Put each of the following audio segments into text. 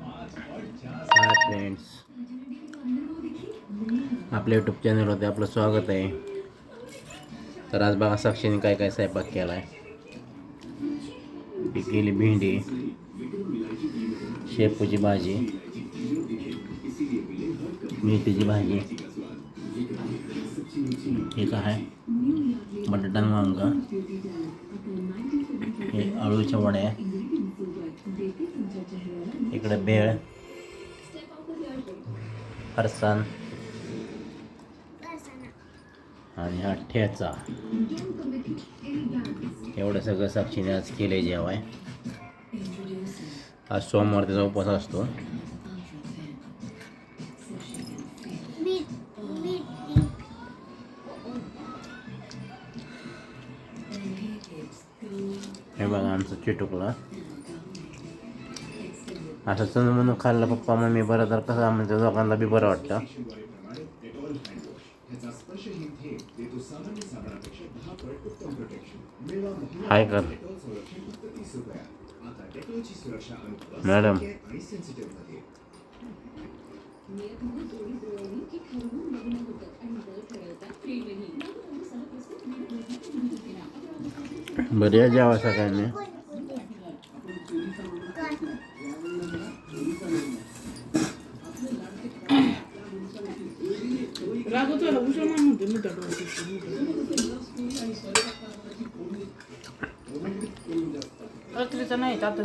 Hi friends आपल्या YouTube चॅनलवरती आपलं स्वागत आहे. तर आज बघा साक्षीने काय काय स्वयंपाक केला आहे केली भेंडी शेपूची भाजी मेथीची भाजी. एक आहे? बटाटा आणि वांग. हे आळूच्या वड्या. इकडे भेळ. फरसाण. आणि हा ठेचा. एवढं सगळं साक्षीने आज केले जेवाय. आज सोमवार त्याचा उपवास असतो. हे बघा आमचं चिटुकला. असं चंद म्हणून खाल्लं पप्पा मम्मी बरं तर कसं म्हणजे दोघांना बी बरं वाटतं. हाय कर. मॅडम बरं या जेवा सगळ्यांनी. रागवतो उशीर नाही आता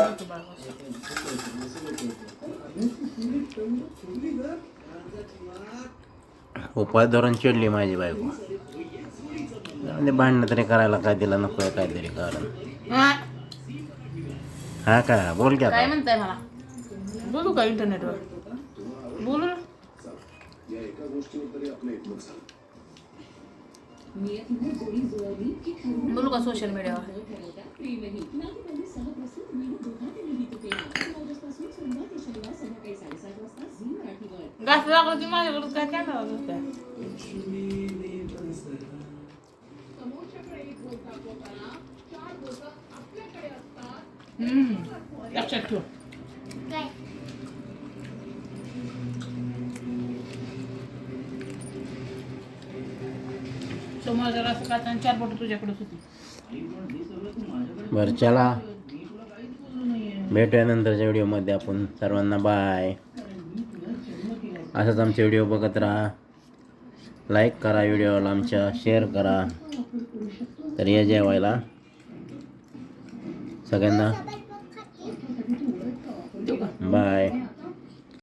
उपाय धरून चिडली माझी बायको. भांडणं तरी करायला काय दिलं नको आहे काहीतरी कारण. हा, का? बोल काय म्हणताय मला? बोलू का इंटरनेटवर? बोलू ना. बोलू का सोशल मीडियावर घास लागला की माझ्याकडे काय काय लावलं काय हम्म, लक्षात ठेव समोर जरा असं चार बोट तुझ्याकडेच होती बरं चला भेटूया नंतरच्या व्हिडिओमध्ये आपण सर्वांना बाय असंच आमचे व्हिडिओ बघत राहा. लाईक करा व्हिडिओला आमच्या शेअर करा. तर या जेवायला. सगळ्यांना. बाय